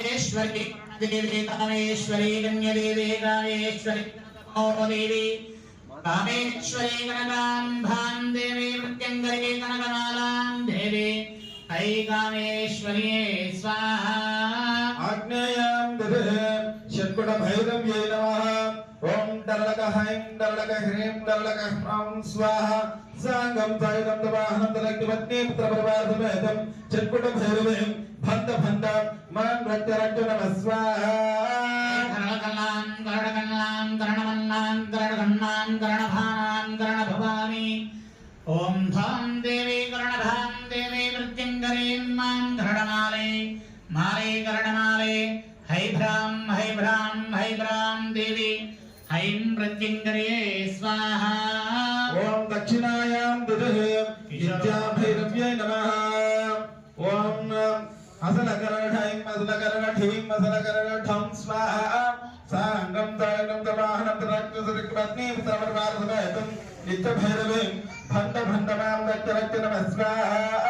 శ్వరేశ్వరి దేవేతనేశ్వరి గణ్యదేవేగాయేశ్వరి దేవి కామేశ్వరి గణగాంధాన్ దేవి మృత్యంగరే కనకమాలాం దేవి. I కామేశ్వరియే స్వాహా. షట్కుట భైరవ్యై నమః ఓం డల్లక హైం డల్లక హ్రీం డల్లక హ్రాం స్వాహ సాంగం తాయిరం తవాహనం తలగ్నిపత్ని పుత్రపరివారసమేతం షట్కుట భైరవై భంత భంత మాం రక్త రక్త నమ స్వాహ కరణకల్లాం కరణకల్లాం కరణమన్నాం కరణగన్నాం కరణభానాం కరణభవాని ఓం ధాం దేవి మాలే కరణమాలే हैभ्रां हैभ्रां हैभ्रां देवी। ऐं मृत्युङ्करे स्वाहा। ॐ दक्षिणायां विदुहे विद्याभैरव्यै नमः। ॐ असलकरणैं असलकरणठीं असलकरणठं स्वाहा। सा अङ्गं तरणं तवाहनं तरक्तसरिक्पत्नीं सर्वपार्थभयतं नित्यभैरवीं भण्ड भण्डमां रक्तरक्त नमः स्वाहा।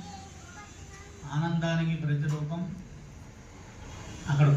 ఆనందానికి ప్రతిరూపం అక్కడ